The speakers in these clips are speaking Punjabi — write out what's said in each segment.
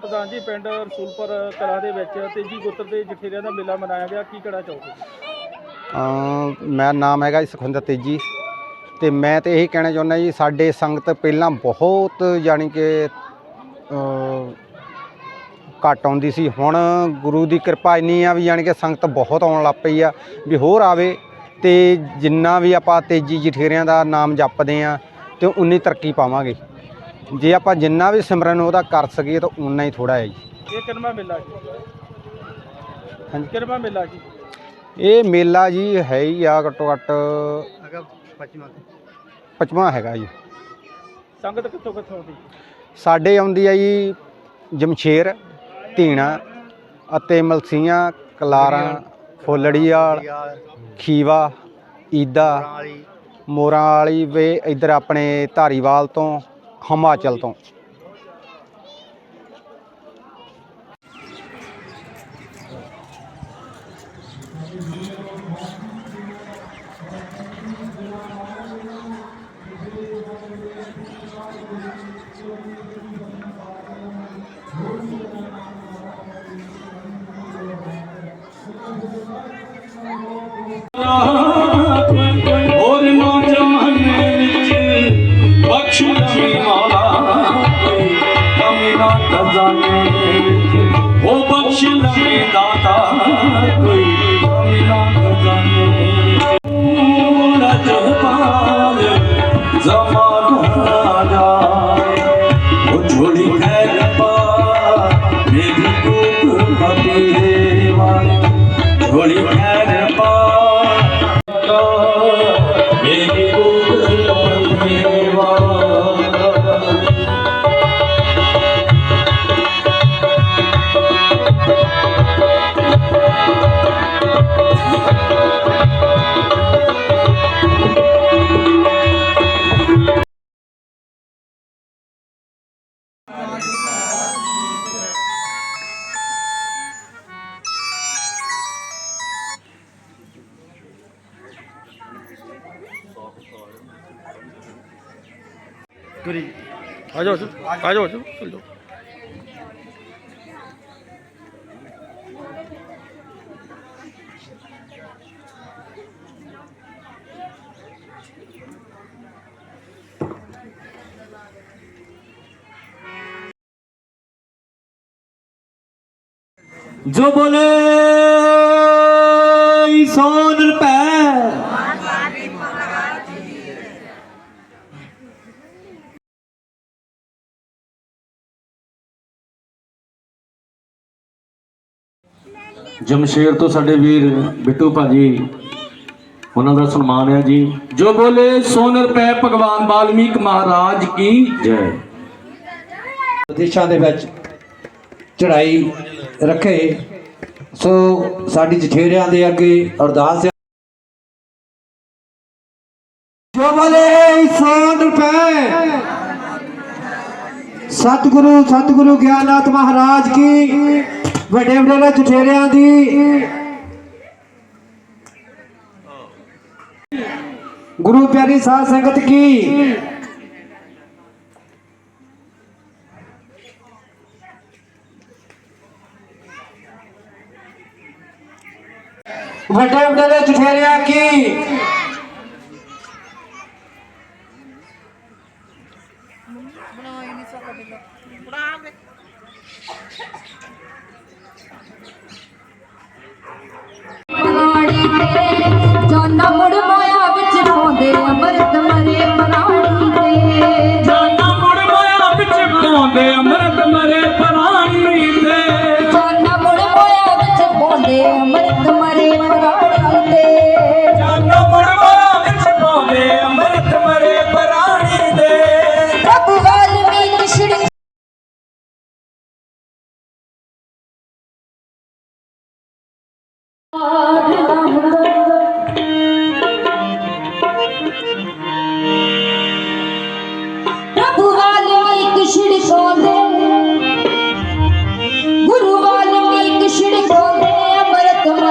ਪ੍ਰਧਾਨ ਜੀ ਪਿੰਡ ਰਸੂਲਪੁਰ ਕਲਾ ਦੇ ਵਿੱਚ ਤੇਜੀ ਗੁੱਤਰ ਦੇ ਜਠੇਰਿਆਂ ਦਾ ਮੇਲਾ ਮਨਾਇਆ ਗਿਆ। ਕੀ ਕਹਿਣਾ ਚਾਹੋਗੇ? ਅਮ ਮੇਰਾ ਨਾਮ ਹੈਗਾ ਜੀ ਸੁਖਵਿੰਦਰ ਤੇਜੀ ਤੇ ਮੈਂ ਤੇ ਇਹੀ ਕਹਿਣਾ ਚਾਹੁੰਦਾ ਜੀ ਸਾਡੇ ਸੰਗਤ ਪਹਿਲਾਂ ਬਹੁਤ ਯਾਨੀ ਕਿ ਅ, ਘੱਟ ਆਉਂਦੀ ਸੀ। ਹੁਣ ਗੁਰੂ ਦੀ ਕਿਰਪਾ ਇੰਨੀ ਆ ਵੀ ਯਾਨੀ ਕਿ ਸੰਗਤ ਬਹੁਤ ਆਉਣ ਲੱਗ ਪਈ ਆ ਵੀ ਹੋਰ ਆਵੇ ਤੇ ਜਿੰਨਾ ਵੀ ਆਪਾਂ ਤੇਜੀ ਜਠੇਰਿਆਂ ਦਾ ਨਾਮ ਜਪਦੇ ਆ ਤੇ ਉਨੀ ਤਰੱਕੀ ਪਾਵਾਂਗੇ। ਜੇ ਆਪਾਂ ਜਿੰਨਾ ਵੀ ਸਿਮਰਨ ਉਹਦਾ ਕਰ ਸਕੀਏ ਤਾਂ ਉਨਾ ਹੀ ਥੋੜਾ ਹੈ ਜੀ। ਇਹ ਕਿੰਨਵਾਂ ਮੇਲਾ ਜੀ? ਹਾਂਜੀ। ਕਿੰਨਵਾਂ ਮੇਲਾ ਜੀ? ਇਹ ਮੇਲਾ ਜੀ ਹੈ ਹੀ ਆ ਘੱਟੋ ਘੱਟ ਪਚਵਾਂ ਹੈਗਾ ਜੀ। ਸੰਗਤ ਕਿੱਥੋਂ ਕਿੱਥੋਂ ਆਉਂਦੀ? ਸਾਡੇ ਆਉਂਦੀ ਆ ਜੀ ਜਮਸ਼ੇਰ ਧੀਣਾ ਅਤੇ ਮਲਸੀਆਂ ਕਲਾਰਾਂ ਫੁੱਲੜੀਆਲ ਖੀਵਾ ਈਦਾ ਮੋਰਾਂ ਵਾਲੀ ਵੇ ਇੱਧਰ ਆਪਣੇ ਧਾਰੀਵਾਲ ਤੋਂ ਹਿਮਾਚਲ ਤੋਂ। ਹੋਰ ના ખજાને ઓ બક્ષી લખી દાતા કોઈ ના ખજાને જમાલ જમા ਗੁਰੀ ਆ ਜਾਓ ਆ ਜਾਓ ਆ ਜਾਓ ਚੱਲ ਜਾਓ ਜੋ ਬੋਲੇ ਸੋਨ ਰੁਪਏ ਜਮਸ਼ੇਰ ਤੋਂ ਸਾਡੇ ਵੀਰ ਬਿੱਟੂ ਭਾਜੀ, ਉਹਨਾਂ ਦਾ ਸਨਮਾਨ ਹੈ ਜੀ। ਜੋ ਬੋਲੇ, ਸੋਨ ਰੁਪਏ ਭਗਵਾਨ ਵਾਲਮੀਕ ਮਹਾਰਾਜ ਕੀ ਜੈ। ਵਿਦੇਸ਼ਾਂ ਦੇ ਵਿੱਚ ਚੜਾਈ ਰੱਖੇ। ਸੋ ਸਾਡੀ ਜਠੇਰਿਆਂ ਦੇ ਅੱਗੇ, ਅਰਦਾਸ ਜੋ ਬਲੇ ਸੋਨ ਰੁਪਏ। ਸਤਿਗੁਰੂ ਸਤਿਗੁਰੂ ਗਿਆਨਨਾਥ ਮਹਾਰਾਜ ਕੀ, ਵੱਡੇ ਵੱਡੇ ਜਠੇਰਿਆਂ ਦੀ। ਗੁਰੂ ਪਿਆਰੀ ਸਾਧ ਸੰਗਤ ਕੀ ਵੱਡੇ ਵੱਡੇ ਜਠੇਰਿਆਂ ਕੀ?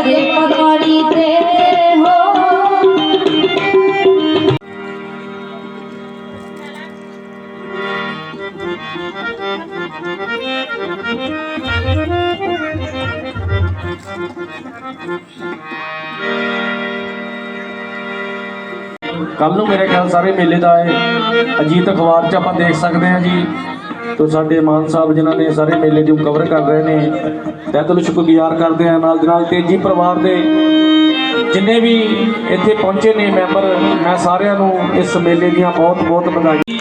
ਹਰੇ ਪਗੜੀ ਤੇ ਹੋ। ਕੱਲ ਨੂੰ ਮੇਰੇ ਖਿਆਲ ਸਾਰੇ ਮੇਲੇ ਦਾ ਹੈ ਅਜੀਤ ਅਖਬਾਰ 'ਚ ਆਪਾਂ ਦੇਖ ਸਕਦੇ ਹਾਂ ਜੀ। ਤੋ ਸਾਡੇ ਮਾਨ ਸਾਹਿਬ ਜਿਨ੍ਹਾਂ ਨੇ ਸਾਰੇ ਮੇਲੇ ਦੀ ਕਵਰ ਕਰ ਰਹੇ ਨੇ, ਤਹਿ ਦਿਲੋਂ ਸ਼ੁਕਰਗੁਜ਼ਾਰ ਕਰਦੇ ਹਾਂ। ਨਾਲ ਦੀ ਨਾਲ ਤੇਜੀ ਪਰਿਵਾਰ ਦੇ ਜਿੰਨੇ ਵੀ ਇੱਥੇ ਪਹੁੰਚੇ ਨੇ ਮੈਂਬਰ, ਮੈਂ ਸਾਰਿਆਂ ਨੂੰ ਇਸ ਮੇਲੇ ਦੀਆਂ ਬਹੁਤ ਬਹੁਤ ਵਧਾਈ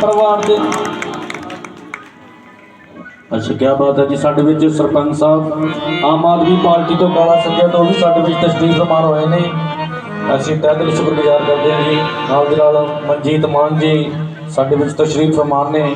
ਪਰਿਵਾਰ ਦੇ ਅੱਛਾ ਕੀ ਬਾਤ ਹੈ ਜੀ। ਸਾਡੇ ਵਿੱਚ ਸਰਪੰਚ ਸਾਹਿਬ, ਆਮ ਆਦਮੀ ਪਾਰਟੀ ਤੋਂ ਕਾਲਾ ਸੰਜੇ ਤੋਂ ਵੀ ਸਾਡੇ ਵਿੱਚ ਤਸ਼ਰੀਫ ਫਰਮਾਨ ਹੋਏ ਨੇ। ਅਸੀਂ ਤਹਿ ਦਿਲ ਸ਼ੁਕਰਗੁਜ਼ਾਰ ਕਰਦੇ ਹਾਂ ਜੀ। ਨਾਲ ਦੀ ਨਾਲ ਮਨਜੀਤ ਮਾਨ ਜੀ ਸਾਡੇ ਵਿੱਚ ਤਸ਼ਰੀਫ ਫਰਮਾਨ ਨੇ।